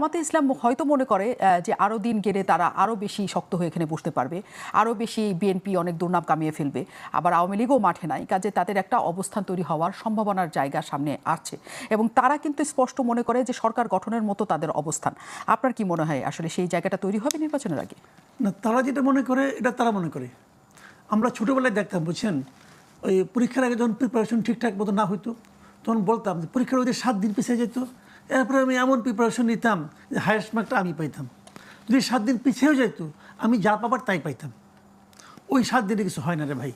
জামাতে ইসলাম হয়তো মনে করে যে আরও দিন গেলে তারা আরও বেশি শক্ত হয়ে এখানে বসতে পারবে, আরও বেশি বিএনপি অনেক দুর্নাম কামিয়ে ফেলবে। আবার আওয়ামী লীগও মাঠে নাই, কাজে তাদের একটা অবস্থান তৈরি হওয়ার সম্ভাবনার জায়গা সামনে আসছে। এবং তারা কিন্তু স্পষ্ট মনে করে যে সরকার গঠনের মতো তাদের অবস্থান। আপনার কি মনে হয়, আসলে সেই জায়গাটা তৈরি হবে নির্বাচনের আগে? না, তারা যেটা মনে করে, এটা তারা মনে করে। আমরা ছোটোবেলায় দেখতাম, বুঝছেন? ওই পরীক্ষার আগে যখন প্রিপারেশন ঠিকঠাক মতো না হইতো, তখন বলতাম যে পরীক্ষার ওদের সাত দিন পিছিয়ে যেত এরপরে আমি এমন প্রিপারেশন নিতাম যে হায়েস্ট মার্কটা আমি পাইতাম। যদি সাত দিন পিছিয়েও যেত আমি যা পাবার তাই পাইতাম। ওই সাত দিনে কিছু হয় না রে ভাই।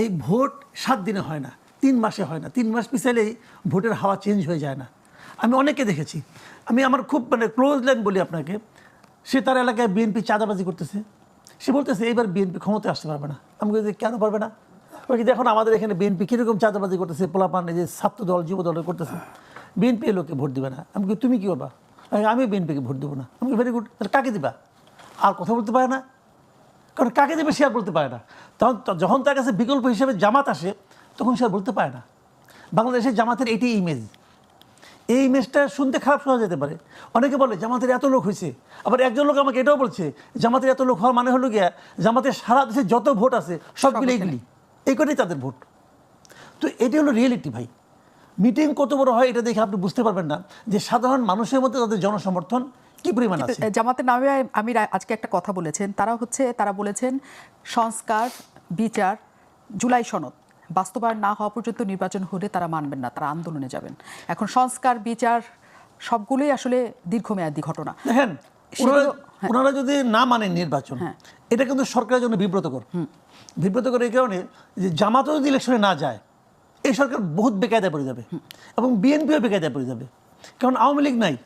এই ভোট সাত দিনে হয় না, তিন মাসে হয় না। তিন মাস পিছালেই ভোটের হাওয়া চেঞ্জ হয়ে যায় না। আমি অনেকে দেখেছি। আমি আমার খুব মানে ক্লোজ লাইন বলি আপনাকে, সে তার এলাকায় বিএনপি চাঁদাবাজি করতেছে। সে বলতেছে, এইবার বিএনপি ক্ষমতায় আসতে পারবে না। আমি বলছি কেন পারবে না? ওই দেখুন, আমাদের এখানে বিএনপি কীরকম চাঁদাবাজি করতেছে, পোলাপান এই যে ছাত্র দল, যুব দল করতেছে। বিএনপি এ লোককে ভোট দিবে না। আমি বলি, তুমি কী করবা? আমি বিএনপিকে ভোট দেবো না। আমি ভেরি গুড তাহলে কাকে দিবা? আর কথা বলতে পারে না। কারণ কাকে দেবে সে আর বলতে পারে না। তখন যখন তার কাছে বিকল্প হিসেবে জামাত আসে তখন সে আর বলতে পারে না। বাংলাদেশের জামাতের এটি ইমেজ এই ইমেজটা শুনতে খারাপ শোনা যেতে পারে। অনেকে বলে জামাতের এত লোক হয়েছে। আবার একজন লোক আমাকে এটাও বলছে জামাতের এত লোক হওয়ার মানে হলো গিয়া জামাতের সারা দেশে যত ভোট আছে সবগুলো এইগুলি। এই কটাই তাদের ভোট। তো এটি হলো রিয়েলিটি ভাই। মিটিং কত বড় হয় এটা দেখে আপনি বুঝতে পারবেন না যে সাধারণ মানুষের মধ্যে তাদের জনসমর্থন কি পরিমাণ আছে? জামাতের নামে আমি আজকে একটা কথা বলেছেন। তারা হচ্ছে তারা বলেছেন সংস্কার বিচার জুলাই সনদ বাস্তবায়ন না হওয়া পর্যন্ত নির্বাচন হলে তারা মানবেন না তারা আন্দোলনে যাবেন। এখন সংস্কার বিচার সবগুলোই আসলে দীর্ঘমেয়াদী ঘটনা। দেখেন ওনারা- ওনারা যদি না মানেন নির্বাচন হ্যাঁ। এটা কিন্তু সরকারের জন্য বিব্রতকর। বিব্রতকর এই কারণে যে জামাতও যদি ইলেকশনে না যায় এই সরকার বহুত বেকায়দায় পড়ে যাবে এবং বিএনপিও বেকায়দায় পড়ে যাবে। কারণ আওয়ামী লীগ নাই।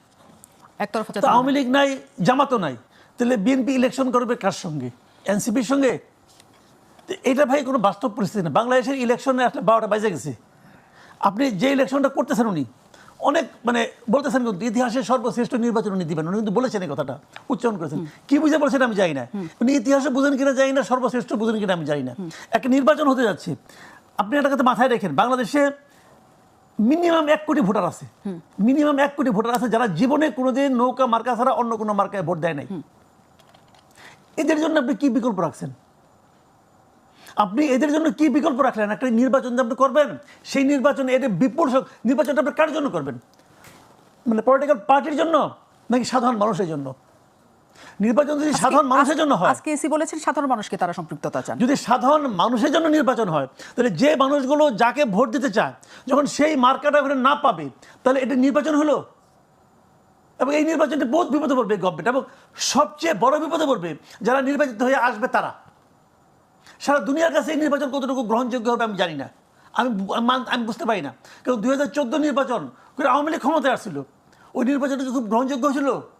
একতরফা আওয়ামী লীগ নাই জামাতও নাই। তাহলে বিএনপি ইলেকশন করবে কার সঙ্গে? এনসিপির সঙ্গে? এটা ভাই কোনো বাস্তব পরিস্থিতি না। বাংলাদেশের ইলেকশনে একটা বারোটা বাজে গেছে। আপনি যে ইলেকশনটা করতেছেন উনি অনেক মানে বলতেছেন কিন্তু ইতিহাসের সর্বশ্রেষ্ঠ নির্বাচন উনি দিবেন। উনি কিন্তু বলেছেন এই কথাটা উচ্চারণ করেছেন। কি বুঝে বলছেন আমি জানি না। উনি ইতিহাসে বুঝেন কিনা জানি না সর্বশ্রেষ্ঠ বুঝেন কিনা আমি জানি না। একটা নির্বাচন হতে যাচ্ছে। আপনি একটা কথা মাথায় রেখেন বাংলাদেশে মিনিমাম এক কোটি ভোটার আছে। মিনিমাম এক কোটি ভোটার আছে যারা জীবনে কোনোদিন নৌকা মার্কা ছাড়া অন্য কোনো মার্কায় ভোট দেয় নাই। এদের জন্য আপনি কি বিকল্প রাখছেন? আপনি এদের জন্য কি বিকল্প রাখলেন? একটা নির্বাচন যে আপনি করবেন সেই নির্বাচনে এদের বিপুল নির্বাচনটা আপনি কার জন্য করবেন? মানে পলিটিক্যাল পার্টির জন্য নাকি সাধারণ মানুষের জন্য? নির্বাচন যদি সাধারণ মানুষের জন্য হয়। আজকে এসি বলেছেন সাধারণ মানুষকে তারা সম্পৃক্ততা চান। যদি সাধারণ মানুষের জন্য নির্বাচন হয় তাহলে যে মানুষগুলো যাকে ভোট দিতে চায় যখন সেই মার্কাটা ওখানে না পাবে তাহলে এটা নির্বাচন হলো। এবং এই নির্বাচনটি বহুত বিপদে পড়বে গভর্নমেন্ট এবং সবচেয়ে বড় বিপদে পড়বে যারা নির্বাচিত হয়ে আসবে তারা। সারা দুনিয়ার কাছে এই নির্বাচন কতটুকু গ্রহণযোগ্য হবে আমি জানি না। আমি আমি বুঝতে পারি না। কারণ দুই হাজার চোদ্দ নির্বাচন করে আওয়ামী লীগ ক্ষমতায় আসছিল। ওই নির্বাচনটা খুব গ্রহণযোগ্য ছিল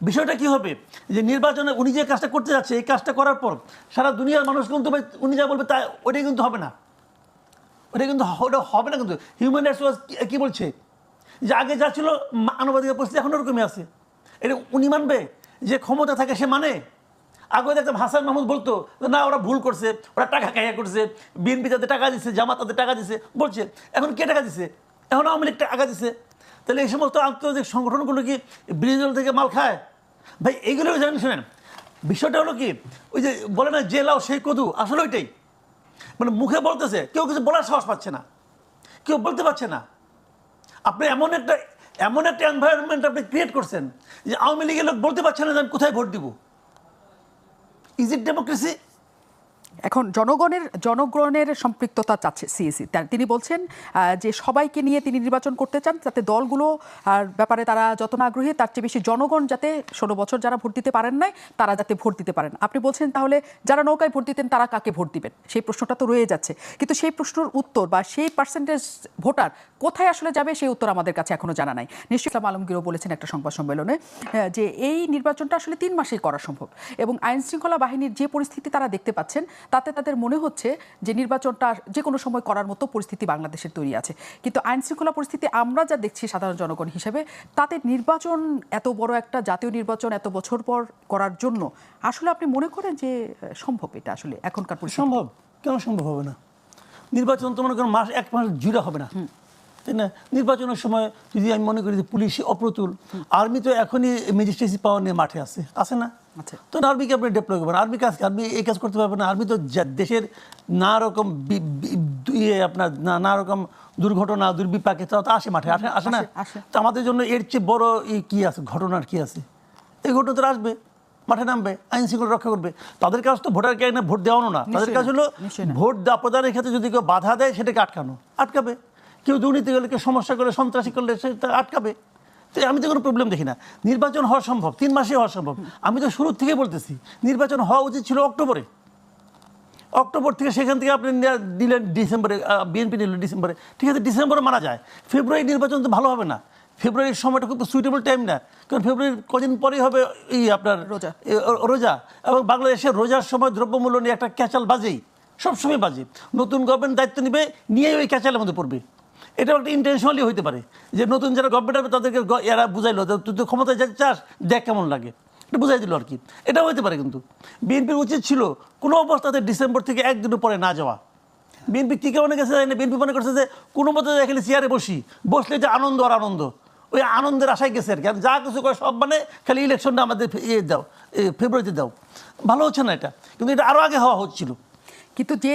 বিষয়টা কি হবে? যে নির্বাচনে উনি যে কাজটা করতে যাচ্ছে, এই কাজটা করার পর সারা দুনিয়ার মানুষ কিন্তু উনি যা বলবে তা ওটাই কিন্তু হবে না। ওটা কিন্তু ওটা হবে না কিন্তু। হিউম্যান রাইটস ওয়াচ কী বলছে? যে আগে যা ছিল মানবাধিকার পরিস্থিতি এখন ওরকমই আছে। এটা উনি মানবে? যে ক্ষমতা থাকে সে মানে? আগে দেখতাম হাসান মাহমুদ বলতো, না, ওরা ভুল করছে, ওরা টাকা খাইয়া করছে, বিএনপি তাদের টাকা দিচ্ছে জামাত তাদের টাকা দিছে। বলছে, এখন কে টাকা দিছে? এখন আওয়ামী লীগ টাকা দিচ্ছে তাহলে এই সমস্ত আন্তর্জাতিক সংগঠনগুলো কি ব্রিজল থেকে মাল খায়? ভাই এইগুলো জানেন, শোনেন। বিষয়টা হলো কি, ওই যে বলে না, যে লাও সেই কদু, আসলে ওইটাই। মানে মুখে বলতেছে, কেউ কিছু বলার সাহস পাচ্ছে না। কেউ বলতে পারছে না। আপনি এমন একটা এমন একটা এনভায়রনমেন্ট আপনি ক্রিয়েট করছেন যে আওয়ামী লীগের লোক বলতে পারছে না যে আমি কোথায় ভোট দিব। ইজ ইট ডেমোক্রেসি এখন জনগণের জনগণের সম্পৃক্ততা চাচ্ছে সিএসি। তিনি বলছেন যে সবাইকে নিয়ে তিনি নির্বাচন করতে চান, যাতে দলগুলো ব্যাপারে তারা যত না আগ্রহী, তার চেয়ে বেশি জনগণ যাতে ষোলো বছর যারা ভোট দিতে পারেন নাই, তারা যাতে ভোট দিতে পারেন। আপনি বলছেন তাহলে যারা নৌকায় ভোট দিতেন, তারা কাকে ভোট দিবেন? সেই প্রশ্নটা তো রয়ে যাচ্ছে। কিন্তু সেই প্রশ্নের উত্তর বা সেই পার্সেন্টেজ ভোটার কোথায় আসলে যাবে, সেই উত্তর আমাদের কাছে এখনও জানা নাই। নিশ্চয়ই ইসলাম আলমগীরও বলেছেন একটা সংবাদ সম্মেলনে যে এই নির্বাচনটা আসলে তিন মাসেই করা সম্ভব। এবং আইনশৃঙ্খলা বাহিনীর যে পরিস্থিতি তারা দেখতে পাচ্ছেন তাতে তাদের মনে হচ্ছে যে নির্বাচনটা যে কোনো সময় করার মতো পরিস্থিতি বাংলাদেশের তৈরি আছে। কিন্তু আইন শৃঙ্খলা পরিস্থিতি আমরা যা দেখছি সাধারণ জনগণ হিসেবে তাতে নির্বাচন এত বড় একটা জাতীয় নির্বাচন এত বছর পর করার জন্য আসলে আপনি মনে করেন যে সম্ভব এটা আসলে এখনকার পরিস্থিতি? সম্ভব। কেন সম্ভব হবে না? নির্বাচন তো মনে করেন মাস এক মাস জুড়ে হবে না। তাই না? নির্বাচনের সময় যদি আমি মনে করি যে পুলিশ অপ্রতুল আর্মি তো এখনই ম্যাজিস্ট্রেসি পাওয়ার নিয়ে মাঠে আছে। আছে না। তো আর্মিকে আপনি ডেপ্লয় করবেন। আর্মি কাজ আর্মি এই কাজ করতে পারবে না। আর্মি তো দেশের নানা রকম ইয়ে আপনার না না রকম দুর্ঘটনা দুর্বিপাকে তারা তো আসে মাঠে। আসে আসে না। তো আমাদের জন্য এর চেয়ে বড় কি আছে? ঘটনার কি আছে? এই ঘটনা তো আসবে। মাঠে নামবে আইন শৃঙ্খলা রক্ষা করবে। তাদের কাজ তো ভোটার কেন ভোট দেওয়ানো না। তাদের কাজ হলো ভোট দেওয়া প্রদানের ক্ষেত্রে যদি কেউ বাধা দেয় সেটাকে আটকানো। আটকাবে। কেউ দুর্নীতি করলে কেউ সমস্যা করলে সন্ত্রাসী করলে সেটা আটকাবে। তো আমি তো কোনো প্রবলেম দেখি না। নির্বাচন হওয়া সম্ভব তিন মাসে হওয়া সম্ভব। আমি তো শুরুর থেকে বলতেছি নির্বাচন হওয়া উচিত ছিল অক্টোবরে। অক্টোবর থেকে সেখান থেকে আপনি দিলেন ডিসেম্বরে বিএনপি নিল ডিসেম্বরে। ঠিক আছে ডিসেম্বরে মারা যায়। ফেব্রুয়ারি নির্বাচন তো ভালো হবে না। ফেব্রুয়ারির সময়টা খুব সুইটেবল টাইম না। কারণ ফেব্রুয়ারির কদিন পরেই হবে এই আপনার রোজা। রোজা। এবং বাংলাদেশের রোজার সময় দ্রব্যমূল্য নিয়ে একটা ক্যাচাল বাজেই। সবসময় বাজে। নতুন গভর্নমেন্ট দায়িত্ব নেবে নিয়ে ওই ক্যাচালের মধ্যে পড়বে। এটা একটা ইন্টেনশনালি হইতে পারে। যে নতুন যারা গভর্নমেন্ট হবে তাদেরকে এরা বুঝাইলো তুই তো ক্ষমতায় যেতে চাস দেখ কেমন লাগে। এটা বুঝাই দিল আর কি এটাও হইতে পারে কিন্তু। বিএনপির উচিত ছিল কোনো অবস্থাতে ডিসেম্বর থেকে একদিন পরে না যাওয়া। বিএনপি কী কারণে গেছে জানি না। বিএনপি মনে করছে যে কোনো মতো এখানে চেয়ারে বসি, বসলে যে আনন্দ আর আনন্দ। ওই আনন্দের আশায় গেছে আর কি যা কিছু করে সব মানে খালি ইলেকশনটা আমাদের ইয়ে দাও ফেব্রুয়ারিতে দাও। ভালো হচ্ছে না এটা। কিন্তু এটা আরও আগে হওয়া হচ্ছিল। কিন্তু যে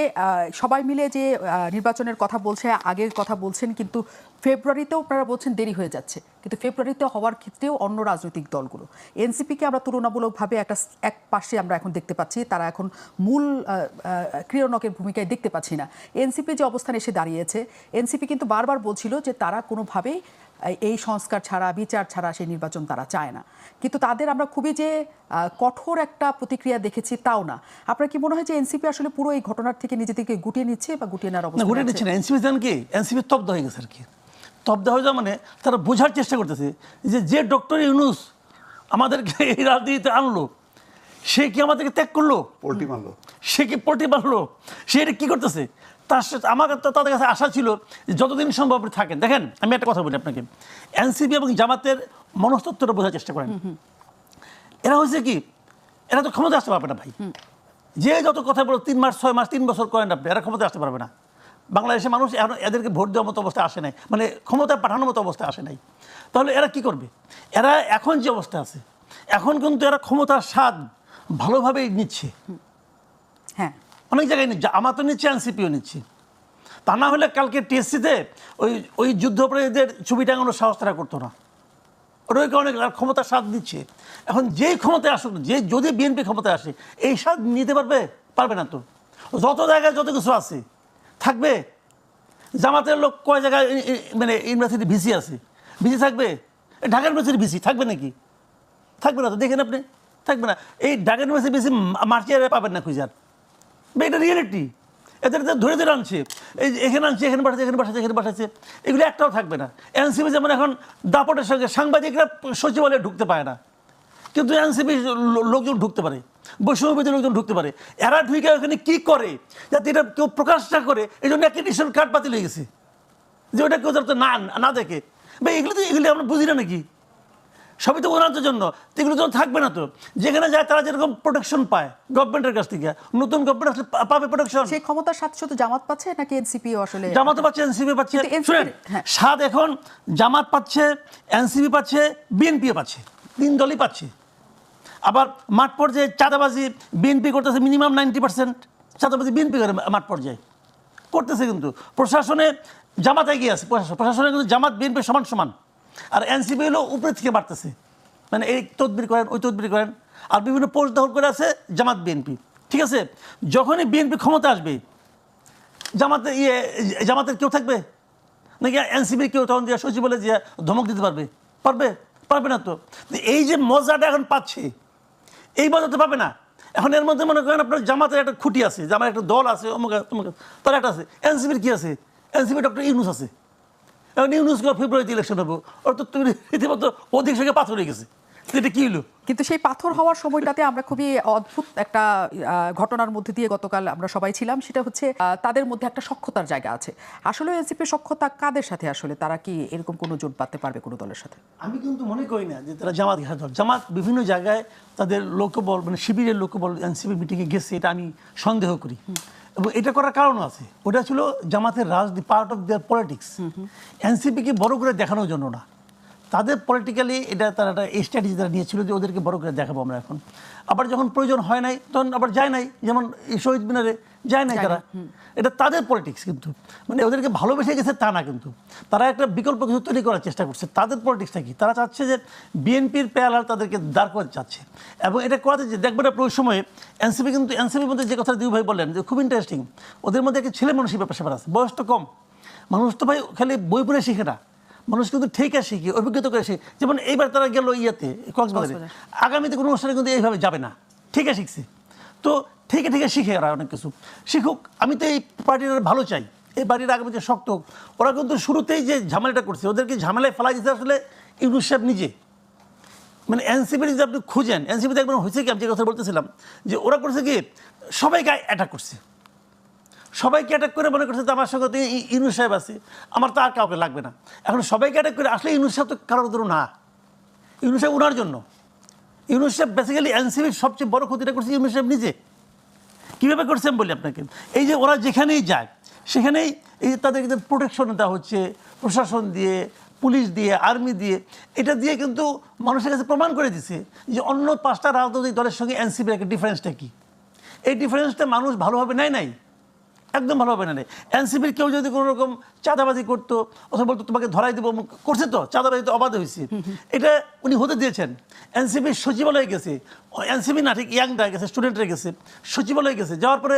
সবাই মিলে যে নির্বাচনের কথা বলছে আগের কথা বলছেন কিন্তু ফেব্রুয়ারিতেও আপনারা বলছেন দেরি হয়ে যাচ্ছে কিন্তু ফেব্রুয়ারিতে হওয়ার ক্ষেত্রেও অন্য রাজনৈতিক দলগুলো। এনসিপিকে আমরা তুলনামূলকভাবে একটা এক পাশে আমরা এখন দেখতে পাচ্ছি তারা এখন মূল আহ, ভূমিকায় দেখতে পাচ্ছি না। এনসিপি যে অবস্থানে এসে দাঁড়িয়েছে এনসিপি কিন্তু বারবার বলছিল যে তারা কোনোভাবেই এই সংস্কার ছাড়া বিচার ছাড়া সেই নির্বাচন তারা চায় না। কিন্তু তাদের আমরা খুবই যে কঠোর একটা প্রতিক্রিয়া দেখেছি তাও না। আপনার কি মনে হয় যে এনসিপি আসলে পুরো এই ঘটনার থেকে নিজেদেরকে গুটিয়ে নিচ্ছে বা গুটিয়ে নেওয়ার অবস্থা ঘুরে নিচ্ছে? না। এনসিপি জান কি? এনসিপি তব্দ হয়ে গেছে আর কি। তব্দ হয়ে যাওয়া মানে তারা বোঝার চেষ্টা করতেছে যে যে ডক্টর ইউনুস আমাদেরকে এই রাজনীতিতে আনলো সে কি আমাদেরকে ত্যাগ করল? পোল্ট্রি মারলো। সে কি পটি মারলো? সে এটা কী করতেছে? তার সাথে আমার তো তাদের কাছে আশা ছিল যে যতদিন সম্ভব আপনি থাকেন। দেখেন আমি একটা কথা বলি আপনাকে। এনসিপি এবং জামাতের মনস্তত্বটা বোঝার চেষ্টা করেন। এরা হয়েছে কি? এরা তো ক্ষমতা আসতে পারবে না ভাই। যে যত কথা বলো তিন মাস ছয় মাস তিন বছর করেন আপনি এরা ক্ষমতা আসতে পারবে না। বাংলাদেশের মানুষ এখন এদেরকে ভোট দেওয়ার মতো অবস্থা আসে নাই। মানে ক্ষমতা পাঠানোর মতো অবস্থা আসে নাই। তাহলে এরা কি করবে? এরা এখন যে অবস্থা আছে এখন কিন্তু এরা ক্ষমতার স্বাদ ভালোভাবেই নিচ্ছে। হ্যাঁ। অনেক জায়গায় নিচ্ছে। আমার তো নিচ্ছে এনসিপিও নিচ্ছে। তা না হলে কালকে টিএসসিতে ওই ওই যুদ্ধপ্রায়ীদের ছবি টাঙানোর সাহস তারা করতো না। ওটাই কারণে আর ক্ষমতার স্বাদ দিচ্ছে এখন যেই ক্ষমতায় আসুক যে যদি বিএনপি ক্ষমতায় আসে এই স্বাদ নিতে পারবে? পারবে না তো। যত জায়গায় যত কিছু আছে থাকবে? জামাতের লোক কয় জায়গায় মানে ইউনিভার্সিটি ভিসি আছে? ভিসি থাকবে? ঢাকা ইউনিভার্সিটি ভিসি থাকবে নাকি? থাকবে না তো, দেখেন আপনি, থাকবে না। এই ঢাকা ইউনিভার্সিটি বেশি মার্চিয়ারে পাবেন না খুঁজার এটা রিয়েলিটি এদের ধরে ধরে আনছে, এই এখানে আনছে, এখানে পাঠাচ্ছে এখানে পাঠাচ্ছে এখানে পাঠাচ্ছে, এগুলো একটাও থাকবে না। এনসিপি যেমন এখন দাপটের সঙ্গে সাংবাদিকরা সচিবালয়ে ঢুকতে পায় না। কিন্তু এনসিপি লোকজন ঢুকতে পারে বৈষম্যবিধি লোকজন ঢুকতে পারে। এরা ঢুকে ওখানে কি করে? যাতে এটা কেউ প্রকাশ না করে এই জন্য অ্যাক্রিডিশন কার্ড বাতিল হয়ে গেছে। যে ওটা কেউ যাতে না না দেখে। বা এগুলো তো এগুলো আমরা বুঝি না নাকি? সবই তো ওনাদের জন্য। এগুলো তো থাকবে না তো। যেখানে যায় তারা যেরকম প্রোটেকশন পায় গভর্নমেন্টের কাছ থেকে। নতুন গভর্নমেন্ট আসলে পাবে প্রোটেকশন সেই ক্ষমতার সাথে শুধু জামাত পাচ্ছে নাকি এনসিপিও আসলে জামাত পাচ্ছে এনসিপি পাচ্ছে। শুনেন সাদ এখন জামাত পাচ্ছে এনসিপি পাচ্ছে বিএনপিও পাচ্ছে। তিন দলই পাচ্ছে। আবার মাঠ পর্যায়ে চাঁদাবাজি বিএনপি করতেছে মিনিমাম নাইনটি পার্সেন্ট। চাঁদাবাজি বিএনপি করে মাঠ পর্যায়ে। করতেছে কিন্তু। প্রশাসনে জামাত এগিয়ে আছে। প্রশাসন প্রশাসনে কিন্তু জামাত বিএনপি সমান সমান। আর এনসিপি হলো উপরে থেকে বাড়তেছে। মানে এই তদবির করেন, ওই তদবির করেন। আর বিভিন্ন পোস্ট দখল করে আছে জামাত বিএনপি। ঠিক আছে? যখনই বিএনপি ক্ষমতা আসবে জামাতের ইয়ে জামাতের কেউ থাকবে? নাকি এনসিপির কেউ? তখন দিয়ে সচিব বলে যে ধমক দিতে পারবে। পারবে? পারবে না তো। এই যে মজাটা এখন পাচ্ছে এই বাজাতে পাবে না। এখন এর মধ্যে মনে করেন আপনার জামাতের একটা খুঁটি আছে, জামার একটা দল আছে, অমুক তমুক তার একটা আছে, এনসিপির কী আছে? এনসিপি ডক্টর ইউনুস আছে। এখন ইউনুস ফেব্রুয়ারিতে ইলেকশন হবে? অর্থাৎ তুমি রীতিমতো অধিক সঙ্গে পাথর হয়ে গেছে। এটা কি হলো? কিন্তু সেই পাথর হওয়ার সময়টাতে আমরা খুবই অদ্ভুত একটা ঘটনার মধ্যে দিয়ে গতকাল আমরা সবাই ছিলাম। সেটা হচ্ছে তাদের মধ্যে একটা সক্ষতার জায়গা আছে। আসলে এনসিপির সক্ষতা কাদের সাথে আসলে? তারা কি এরকম কোনো জোট পাততে পারবে কোনো দলের সাথে? আমি কিন্তু মনে করি না যে তারা জামাত দল জামাত বিভিন্ন জায়গায় তাদের লোকবল মানে শিবিরের লোকবল এনসিপি মিটিংয়ে গেছে এটা আমি সন্দেহ করি। এবং এটা করার কারণ আছে। ওটা ছিল জামাতের রাজনীতি পার্ট অফ দেয়ার পলিটিক্স এনসিপিকে বড় করে দেখানোর জন্য না। তাদের পলিটিক্যালি এটা তারা একটা স্ট্র্যাটেজি তারা নিয়েছিল যে ওদেরকে বড় করে দেখাবো আমরা এখন। আবার যখন প্রয়োজন হয় নাই তখন আবার যায় নাই যেমন শহীদ মিনারে যায় নাই তারা। এটা তাদের পলিটিক্স কিন্তু। মানে ওদেরকে ভালোবেসে গেছে তা না কিন্তু। তারা একটা বিকল্প কিছু তৈরি করার চেষ্টা করছে। তাদের পলিটিক্সটা কি? তারা চাচ্ছে যে বিএনপির পেয়ালার তাদেরকে দাঁড় করতে চাচ্ছে। এবং এটা করাতে যে দেখবেন আপনার ওই সময়ে এনসিপি কিন্তু এনসিপির মধ্যে যে কথা দিউ ভাই বললেন যে খুব ইন্টারেস্টিং ওদের মধ্যে একটা ছেলে মানুষই ব্যাপার স্যাপার আছে। বয়স তো কম। মানুষ তো ভাই খালি বই পড়ে শিখে না। মানুষ কিন্তু ঠেকে শিখে অভিজ্ঞতা করে শিখে যেমন এইবার তারা গেল ইয়েতে কক্সবাজারে। আগামীতে কোনো অনুষ্ঠানে কিন্তু এইভাবে যাবে না। ঠিকই শিখছে। তো ঠিকই ঠিকই শিখে ওরা অনেক কিছু। শিখুক আমি তো এই পার্টির ভালো চাই। এই পার্টির আগামীতে শক্ত হোক। ওরা কিন্তু শুরুতেই যে ঝামেলাটা করছে ওদেরকে ঝামেলায় ফেলা দিতে আসলে ইউনুস সাহেব নিজে। মানে এনসিপি যদি আপনি খুঁজেন এনসিপিতে একবার হয়েছে কি আমি যে কথা বলতেছিলাম যে ওরা করছে কি সবাইকে অ্যাটাক করছে। সবাইকে অ্যাটাক করে মনে করছে যে আমার সঙ্গে তো ই- ইউনুস সাহেব আছে, আমার তো আর কাউকে লাগবে না। এখন সবাইকে অ্যাটাক করে আসলে ইউনুস সাহেব তো কারোর ধরো না। ইউনুস সাহেব ওনার জন্য। ইউনুস সাহেব বেসিক্যালি এনসিবির সবচেয়ে বড় ক্ষতিটা করছে ইউনুস সাহেব নিজে। কীভাবে করছেন বলি আপনাকে? এই যে ওরা যেখানেই যায়, সেখানেই এই যে তাদেরকে যে প্রোটেকশন দেওয়া হচ্ছে, প্রশাসন দিয়ে, পুলিশ দিয়ে আর্মি দিয়ে, এটা দিয়ে কিন্তু মানুষের কাছে প্রমাণ করে দিছে যে অন্য পাঁচটা রাজনৈতিক দলের সঙ্গে এনসিপির একটা ডিফারেন্সটা কী? এই ডিফারেন্সটা মানুষ ভালোভাবে নেয় নাই? একদম ভালোভাবে নেয় নাই এনসিপির কেউ যদি কোনো রকম চাঁদাবাজি করতো, অথবা বলতো, তোমাকে ধরাই দেবো করছে তো চাঁদাবাজি তো অবাধ হয়েছে। এটা উনি হতে দিয়েছেন। এনসিপির সচিবালয়ে গেছে। এনসিপি না, ঠিক ইয়াংরা গেছে, স্টুডেন্টরা গেছে। সচিবালয়ে গেছে, যাওয়ার পরে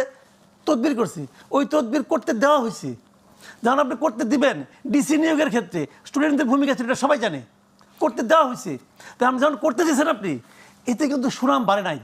তদবির করছে। ওই তদবির করতে দেওয়া হয়েছে। যখন আপনি করতে দিবেন ডিসি নিয়োগের ক্ষেত্রে স্টুডেন্টদের ভূমিকা সেটা সবাই জানে। করতে দেওয়া হয়েছে। তা আমি যখন করতে দিয়েছেন আপনি, এতে কিন্তু সুনাম বাড়ে নাই।